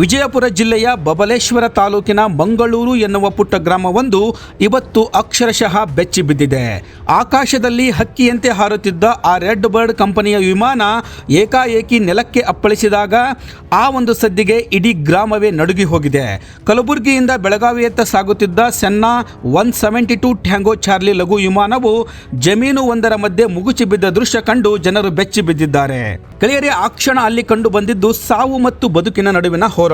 ವಿಜಯಪುರ ಜಿಲ್ಲೆಯ ಬಬಲೇಶ್ವರ ತಾಲೂಕಿನ ಮಂಗಳೂರು ಎನ್ನುವ ಪುಟ್ಟ ಗ್ರಾಮವೊಂದು ಇವತ್ತು ಅಕ್ಷರಶಃ ಬೆಚ್ಚಿ ಬಿದ್ದಿದೆ. ಆಕಾಶದಲ್ಲಿ ಹಕ್ಕಿಯಂತೆ ಹಾರುತ್ತಿದ್ದ ಆ ರೆಡ್ ಬರ್ಡ್ ಕಂಪನಿಯ ವಿಮಾನ ಏಕಾಏಕಿ ನೆಲಕ್ಕೆ ಅಪ್ಪಳಿಸಿದಾಗ ಆ ಒಂದು ಸದ್ದಿಗೆ ಇಡೀ ಗ್ರಾಮವೇ ನಡುಗಿ ಹೋಗಿದೆ. ಕಲಬುರಗಿಯಿಂದ ಬೆಳಗಾವಿಯತ್ತ ಸಾಗುತ್ತಿದ್ದ Cessna one seventy two tango Charlie ಲಘು ವಿಮಾನವು ಜಮೀನು ಒಂದರ ಮಧ್ಯೆ ಮುಗುಚಿ ಬಿದ್ದ ದೃಶ್ಯ ಕಂಡು ಜನರು ಬೆಚ್ಚಿ ಬಿದ್ದಿದ್ದಾರೆ. ಗೆಳೆಯರೇ, ಆ ಕ್ಷಣ ಅಲ್ಲಿ ಕಂಡು ಬಂದಿದ್ದು ಸಾವು ಮತ್ತು ಬದುಕಿನ ನಡುವಿನ ಹೋರಾಟ.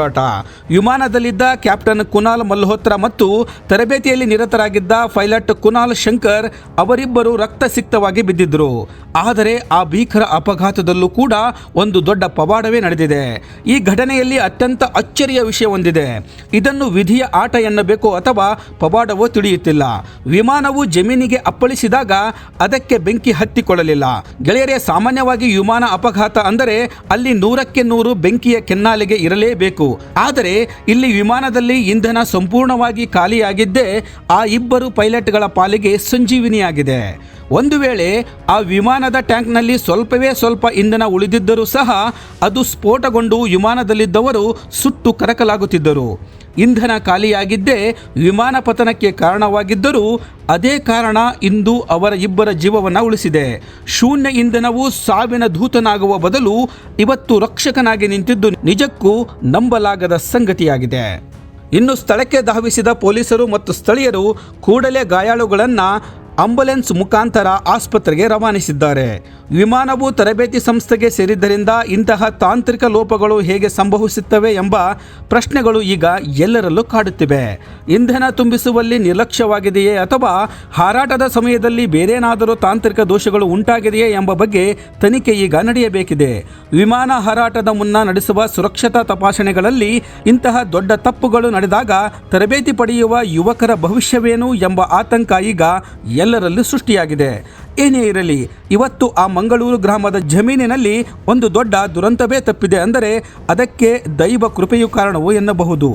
ವಿಮಾನದಲ್ಲಿದ್ದ ಕ್ಯಾಪ್ಟನ್ ಕುನಾಲ್ ಮಲ್ಹೋತ್ರ ಮತ್ತು ತರಬೇತಿಯಲ್ಲಿ ನಿರತರಾಗಿದ್ದ ಪೈಲಟ್ ಕುನಾಲ್ ಶಂಕರ್ ಅವರಿಬ್ಬರು ರಕ್ತಸಿಕ್ತವಾಗಿ ಬಿದ್ದಿದ್ದರು ಆದರೆ ಆ ಭೀಕರ ಅಪಘಾತದಲ್ಲೂ ಕೂಡ ಒಂದು ದೊಡ್ಡ ಪವಾಡವೇ ನಡೆದಿದೆ. ಈ ಘಟನೆಯಲ್ಲಿ ಅತ್ಯಂತ ಅಚ್ಚರಿಯ ವಿಷಯ ಹೊಂದಿದೆ ಇದನ್ನು ವಿಧಿಯ ಆಟ ಎನ್ನಬೇಕು ಅಥವಾ ಪವಾಡವೋ ತಿಳಿಯುತ್ತಿಲ್ಲ. ವಿಮಾನವು ಜಮೀನಿಗೆ ಅಪ್ಪಳಿಸಿದಾಗ ಅದಕ್ಕೆ ಬೆಂಕಿ ಹತ್ತಿಕೊಳ್ಳಲಿಲ್ಲ. ಗೆಳೆಯರೇ, ಸಾಮಾನ್ಯವಾಗಿ ವಿಮಾನ ಅಪಘಾತ ಅಂದರೆ ಅಲ್ಲಿ ನೂರಕ್ಕೆ ನೂರು ಬೆಂಕಿಯ ಕೆನ್ನಾಲೆಗೆ ಇರಲೇಬೇಕು. ಆದರೆ ಇಲ್ಲಿ ವಿಮಾನದಲ್ಲಿ ಇಂಧನ ಸಂಪೂರ್ಣವಾಗಿ ಖಾಲಿಯಾಗಿದ್ದೇ ಆ ಇಬ್ಬರು ಪೈಲಟ್ಗಳ ಪಾಲಿಗೆ ಸಂಜೀವಿನಿಯಾಗಿದೆ. ಒಂದು ವೇಳೆ ಆ ವಿಮಾನದ ಟ್ಯಾಂಕ್ನಲ್ಲಿ ಸ್ವಲ್ಪವೇ ಸ್ವಲ್ಪ ಇಂಧನ ಉಳಿದಿದ್ದರೂ ಸಹ ಅದು ಸ್ಫೋಟಗೊಂಡು ವಿಮಾನದಲ್ಲಿದ್ದವರು ಸುಟ್ಟು ಕರಕಲಾಗುತ್ತಿದ್ದರು. ಇಂಧನ ಖಾಲಿಯಾಗಿದ್ದೇ ವಿಮಾನ ಪತನಕ್ಕೆ ಕಾರಣವಾಗಿದ್ದರೂ ಅದೇ ಕಾರಣ ಇಂದು ಅವರ ಇಬ್ಬರ ಜೀವವನ್ನು ಉಳಿಸಿದೆ. ಶೂನ್ಯ ಇಂಧನವು ಸಾವಿನ ದೂತನಾಗುವ ಬದಲು ಇವತ್ತು ರಕ್ಷಕನಾಗಿ ನಿಂತಿದ್ದು ನಿಜಕ್ಕೂ ನಂಬಲಾಗದ ಸಂಗತಿಯಾಗಿದೆ. ಇನ್ನು ಸ್ಥಳಕ್ಕೆ ಧಾವಿಸಿದ ಪೊಲೀಸರು ಮತ್ತು ಸ್ಥಳೀಯರು ಕೂಡಲೇ ಗಾಯಾಳುಗಳನ್ನು ಆಂಬುಲೆನ್ಸ್ ಮುಖಾಂತರ ಆಸ್ಪತ್ರೆಗೆ ರವಾನಿಸಿದ್ದಾರೆ. ವಿಮಾನವು ತರಬೇತಿ ಸಂಸ್ಥೆಗೆ ಸೇರಿದ್ದರಿಂದ ಇಂತಹ ತಾಂತ್ರಿಕ ಲೋಪಗಳು ಹೇಗೆ ಸಂಭವಿಸುತ್ತವೆ ಎಂಬ ಪ್ರಶ್ನೆಗಳು ಈಗ ಎಲ್ಲರಲ್ಲೂ ಕಾಡುತ್ತಿವೆ. ಇಂಧನ ತುಂಬಿಸುವಲ್ಲಿ ನಿರ್ಲಕ್ಷ್ಯವಾಗಿದೆಯೇ ಅಥವಾ ಹಾರಾಟದ ಸಮಯದಲ್ಲಿ ಬೇರೇನಾದರೂ ತಾಂತ್ರಿಕ ದೋಷಗಳು ಉಂಟಾಗಿದೆಯೇ ಎಂಬ ಬಗ್ಗೆ ತನಿಖೆ ಈಗ ನಡೆಯಬೇಕಿದೆ. ವಿಮಾನ ಹಾರಾಟದ ಮುನ್ನ ನಡೆಸುವ ಸುರಕ್ಷತಾ ತಪಾಸಣೆಗಳಲ್ಲಿ ಇಂತಹ ದೊಡ್ಡ ತಪ್ಪುಗಳು ನಡೆದಾಗ ತರಬೇತಿ ಪಡೆಯುವ ಯುವಕರ ಭವಿಷ್ಯವೇನು ಎಂಬ ಆತಂಕ ಈಗ ಎಲ್ಲರಲ್ಲೂ ಸೃಷ್ಟಿಯಾಗಿದೆ. ಏನೇ ಇರಲಿ, ಇವತ್ತು ಆ ಮಂಗಳೂರು ಗ್ರಾಮದ ಜಮೀನಿನಲ್ಲಿ ಒಂದು ದೊಡ್ಡ ದುರಂತವೇ ತಪ್ಪಿದೆ ಅಂದರೆ ಅದಕ್ಕೆ ದೈವ ಕೃಪೆಯು ಕಾರಣವು ಎನ್ನಬಹುದು.